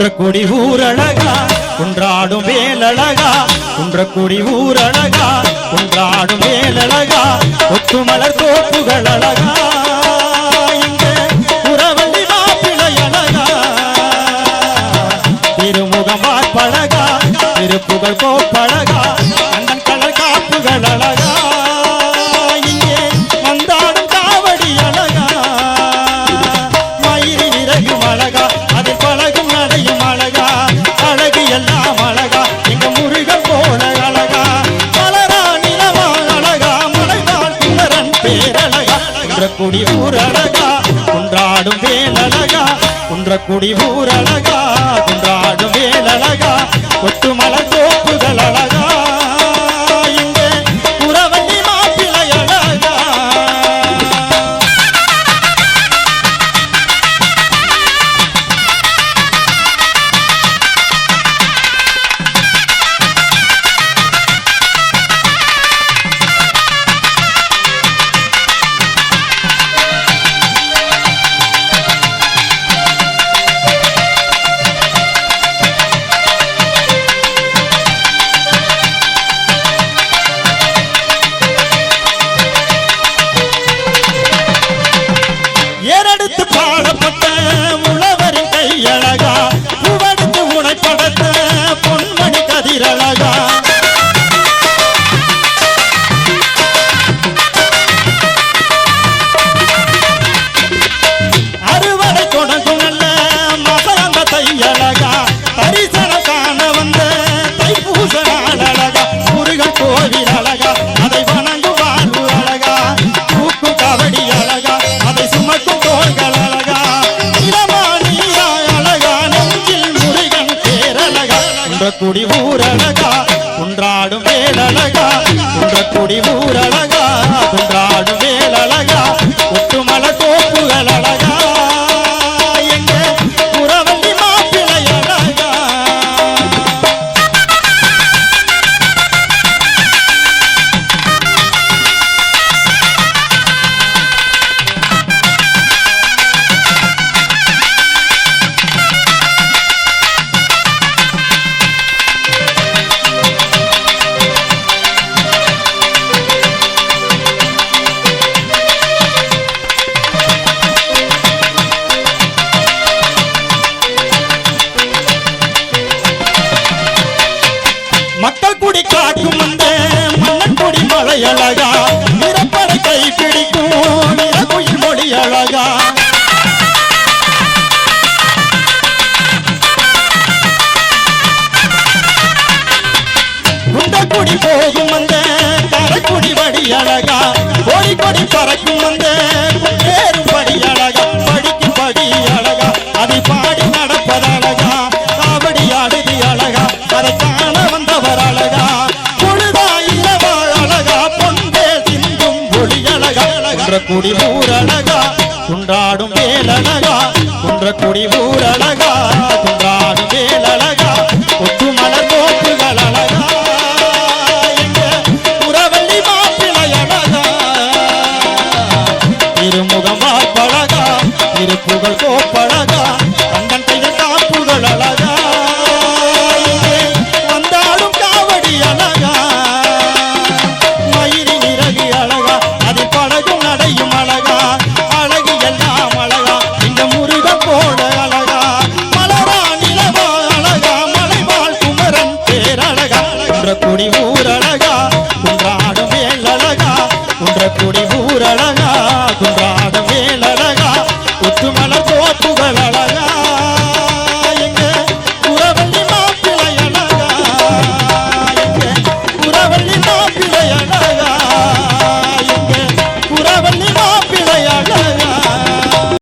குன்றக்குடி ஊரழகா குன்றாடும் வேலழகா குன்றக்குடி ஊரழகா குன்றாடும் வேலழகா ஒத்துமலர் தோப்புகள் அழகா இங்க புறவள்ளி மாப்பிளை அழகா. திருமுகம் பழகா திருப்புகழ் கோப்பழகா குன்றக்குடி ஊரழகா குன்றாடும் வேலழகா கொட்டுமலை தோப்புகள் தரிசன காண வந்த தைப்பூச நாள் அழகா முருகன் கோவில் அழகா அதை வணங்கும் வாழ்வு அழகா தூக்கும் கபடி அழகா அதை சுமக்கும் தோள்கள் அழகா இளமானியா அழகா நெஞ்சில் முருகன் பேரழகா குன்றக்குடி ஊரழகா குன்றாடும் வேலழகா குன்றக்குடி ஊரழகா குடி காக்கும் அந்த மன்னன் குடி மலை அழகா. நிறப்படை கை பிடிக்கும் நிறகுயில் மொழி அழகா. குண்டக்குடி போகும் அந்த கரைக்குடி வடி அழகா. கோடி கொடி பறக்கும் அந்த குன்றக்குடி ஊரழகா குன்றாடும் வேலழகா குன்றக்குடி ஊரழகா குன்றாடும் வேலழகா ஒட்டுமலர் கோப்புகள் அழகா புறவள்ளி மாப்பிளை அழகா திருமுகம் பழகா கோப்பழகா